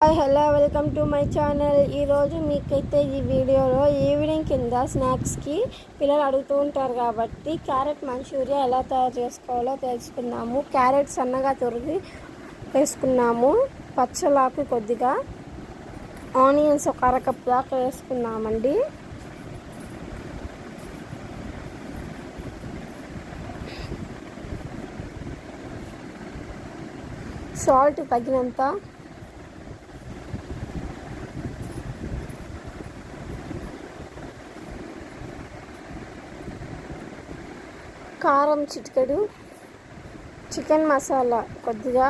Hi hello welcome to my channel ఈరోజు మీకైతే ఈ వీడియోలో ఈవినింగ్ కింద స్నాక్స్కి పిల్లలు అడుగుతూ ఉంటారు కాబట్టి క్యారెట్ మంచూరియా ఎలా తయారు చేసుకోవాలో తెలుసుకుందాము. క్యారెట్ సన్నగా తురిగి వేసుకున్నాము. పచ్చలాకు కొద్దిగా. ఆనియన్స్ ఒక అరకప్ దాకా వేసుకున్నామండి. సాల్ట్ తగినంత కారం చిటికెడు చికెన్ మసాలా కొద్దిగా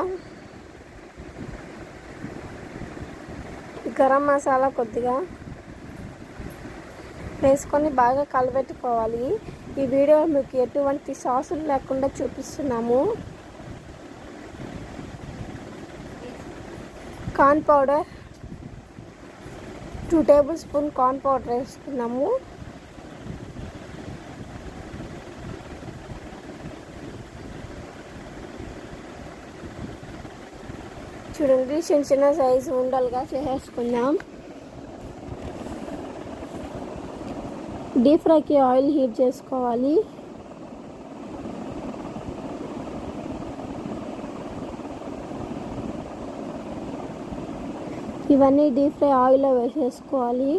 గరం మసాలా కొద్దిగా వేసుకొని బాగా కలబెట్టుకోవాలి. ఈ వీడియో మీకు ఎటువంటి సాసులు లేకుండా చూపిస్తున్నాము. Corn powder two tablespoon corn powder వేసుకున్నాము. చూడండి చిన్న చిన్న సైజు ఉండలుగా చేసేసుకుందాం. డీప్ ఫ్రైకి ఆయిల్ హీట్ చేసుకోవాలి. ఇవన్నీ డీప్ ఫ్రై ఆయిల్లో వేసేసుకోవాలి.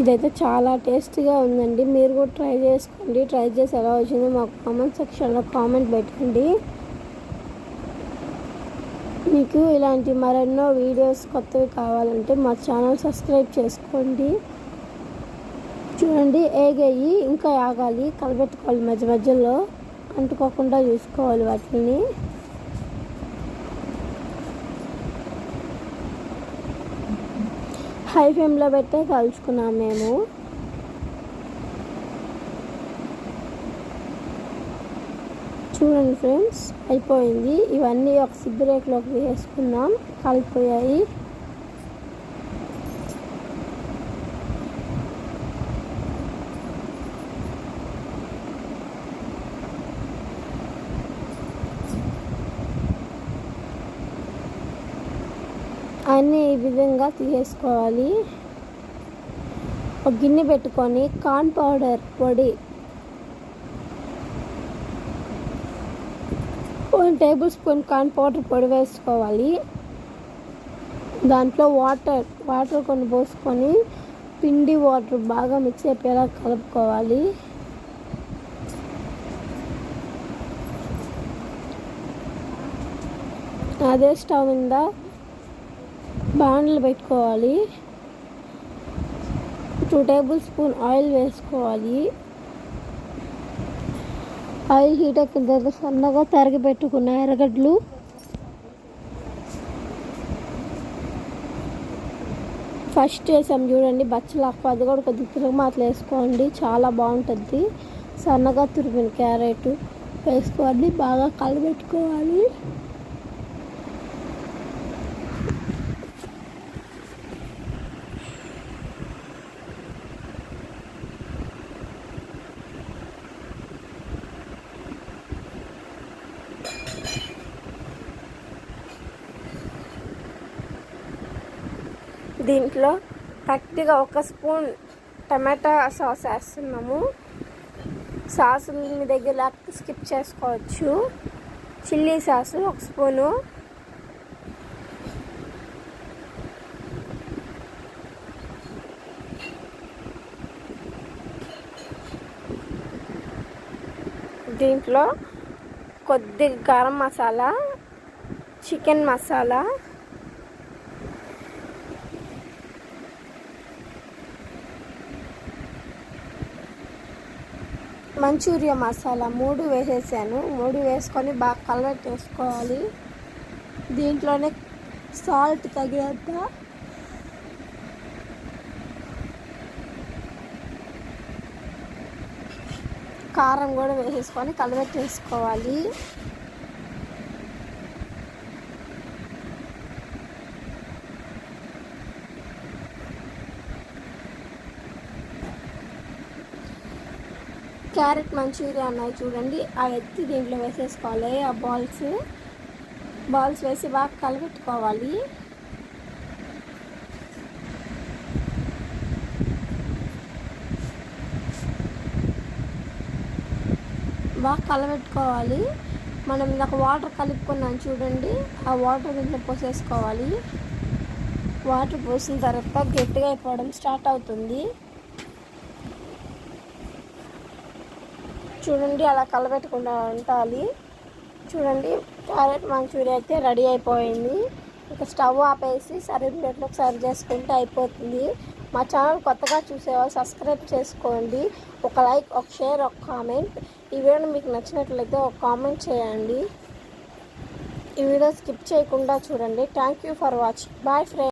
ఇదైతే చాలా టేస్టీగా ఉందండి. మీరు కూడా ట్రై చేసుకోండి. ట్రై చేసి ఎలా వచ్చిందో మాకు కామెంట్ సెక్షన్లో కామెంట్ పెట్టండి. మీకు ఇలాంటి మరెన్నో వీడియోస్ కొత్తవి కావాలంటే మా ఛానల్ సబ్స్క్రైబ్ చేసుకోండి. చూడండి ఏగయ్యి ఇంకా ఆగాలి. కలబెట్టుకోవాలి మధ్య మధ్యలో. అంటుకోకుండా చూసుకోవాలి వాటిని. హై ఫ్లేమ్లో పెట్టే కలుచుకున్నాం మేము. చూడండి ఫ్రెండ్స్ అయిపోయింది. ఇవన్నీ ఒక సిబ్బిరేకులోకి వేసుకుందాం కలిపోయాయి. అన్నీ ఈ విధంగా తీసేసుకోవాలి. ఒక గిన్నె పెట్టుకొని కార్న్ పౌడర్ పొడి one tablespoon corn powder పొడి వేసుకోవాలి. దాంట్లో వాటర్ వాటర్ కొన్ని పోసుకొని పిండి వాటర్ బాగా మిక్స్ అయిపోయేలా కలుపుకోవాలి. అదే స్టవ్ మీద బాండ్లు పెట్టుకోవాలి. టూ టేబుల్ స్పూన్ ఆయిల్ వేసుకోవాలి. ఆయిల్ హీట్ ఎక్కిన తర్వాత సన్నగా తరిగి పెట్టుకున్న ఎర్రగడ్డలు. ఫస్ట్ వేసాం చూడండి బచ్చలాకు అది కూడా కొద్దిగా తిరుగుమాతలు వేసుకోండి చాలా బాగుంటుంది. సన్నగా తురిమిన క్యారెట్ వేసుకోవాలి బాగా కలబెట్టుకోవాలి. దీంట్లో కరెక్ట్గా ఒక స్పూన్ టమాటా సాస్ వేస్తున్నాము. సాస్ మీ దగ్గర లేకపోతే స్కిప్ చేసుకోవచ్చు. చిల్లీ సాసు ఒక స్పూను. దీంట్లో కొద్ది గరం మసాలా చికెన్ మసాలా మంచూరియా మసాలా మూడు వేసేసాను. మూడు వేసుకొని బాగా కలర్ వేసుకోవాలి దీంట్లోనే సాల్ట్ తగినంత కారం కూడా వేసేసుకొని కలబెట్టేసుకోవాలి క్యారెట్ మంచూరియా ఉన్నాయి చూడండి. ఆ ఎత్తి దీంట్లో వేసేసుకోవాలి. ఆ బాల్స్ బాల్స్ వేసి బాగా కలపెట్టుకోవాలి బాగా కలబెట్టుకోవాలి మనం ఇందాక వాటర్ కలుపుకున్నాం చూడండి. ఆ వాటర్ దీంట్లో పోసేసుకోవాలి. వాటర్ పోసిన తర్వాత గట్టిగా అయిపోవడం స్టార్ట్ అవుతుంది. చూడండి అలా కలబెట్టకుండా ఉండాలి. చూడండి క్యారెట్ మంచూరియా అయితే రెడీ అయిపోయింది. ఇక స్టవ్ ఆపేసి సర్వ్ ప్లేట్లోకి సర్వ్ చేసుకుంటే అయిపోతుంది. మా ఛానల్ కొత్తగా చూసేవాళ్ళు సబ్స్క్రైబ్ చేసుకోండి. ఒక లైక్ ఒక షేర్ ఒక కామెంట్. ఈ వీడియో మీకు నచ్చినట్లయితే ఒక కామెంట్ చేయండి. ఈ వీడియో స్కిప్ చేయకుండా చూడండి. Thank you for watching. Bye friend